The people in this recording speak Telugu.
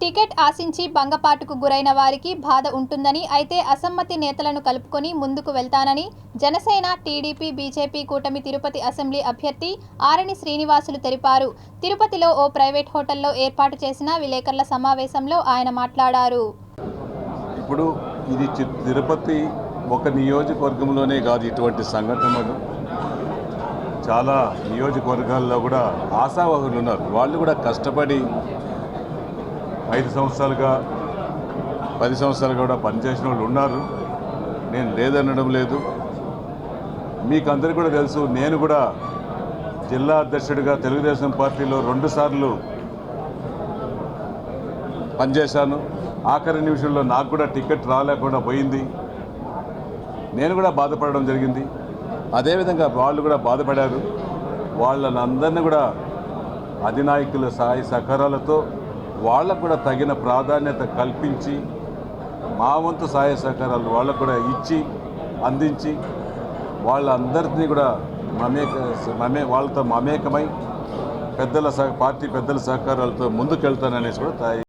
టికెట్ ఆశించి భంగపాటుకు గురైన వారికి బాధ ఉంటుందని అయితే అసమ్మతి నేతలను కలుపుకొని ముందుకు వెళ్తానని జనసేన టీడీపీ బీజేపీ కూటమి తిరుపతి అసెంబ్లీ అభ్యర్థి ఆరణి శ్రీనివాసులు తెలిపారు. తిరుపతిలో ఓ ప్రైవేట్ హోటల్లో ఏర్పాటు చేసిన విలేకరుల సమావేశంలో ఆయన మాట్లాడారు. ఇప్పుడు ఇది చి- తిరుపతి ఒక నియోజకవర్గంలోనే కాదు ఇటువంటి సంఘటనలు చాలా నియోజకవర్గాల్లో కూడా ఆశావాహులు ఉన్నారు. వాళ్ళు కూడా కష్టపడి ఐదు సంవత్సరాలుగా పది సంవత్సరాలుగా కూడా పనిచేసిన వాళ్ళు ఉన్నారు. నేను లేదనడం లేదు. మీకు అందరికీ కూడా తెలుసు నేను కూడా జిల్లా అధ్యక్షుడిగా తెలుగుదేశం పార్టీలో రెండుసార్లు పనిచేశాను. ఆఖరి నిమిషంలో నాకు కూడా టికెట్ రాలేకుండా పోయింది. నేను కూడా బాధపడడం జరిగింది. అదేవిధంగా వాళ్ళు కూడా బాధపడారు. వాళ్ళని అందరినీ కూడా అధినాయకుల సహాయ సహకారాలతో వాళ్ళకు కూడా తగిన ప్రాధాన్యత కల్పించి మా వంతు సహాయ సహకారాలు వాళ్ళకు కూడా ఇచ్చి అందించి వాళ్ళందరినీ కూడా మమేక మమే వాళ్ళతో మమేకమై పెద్దల సహ పార్టీ పెద్దల సహకారాలతో ముందుకెళ్తాననేసి కూడా తా-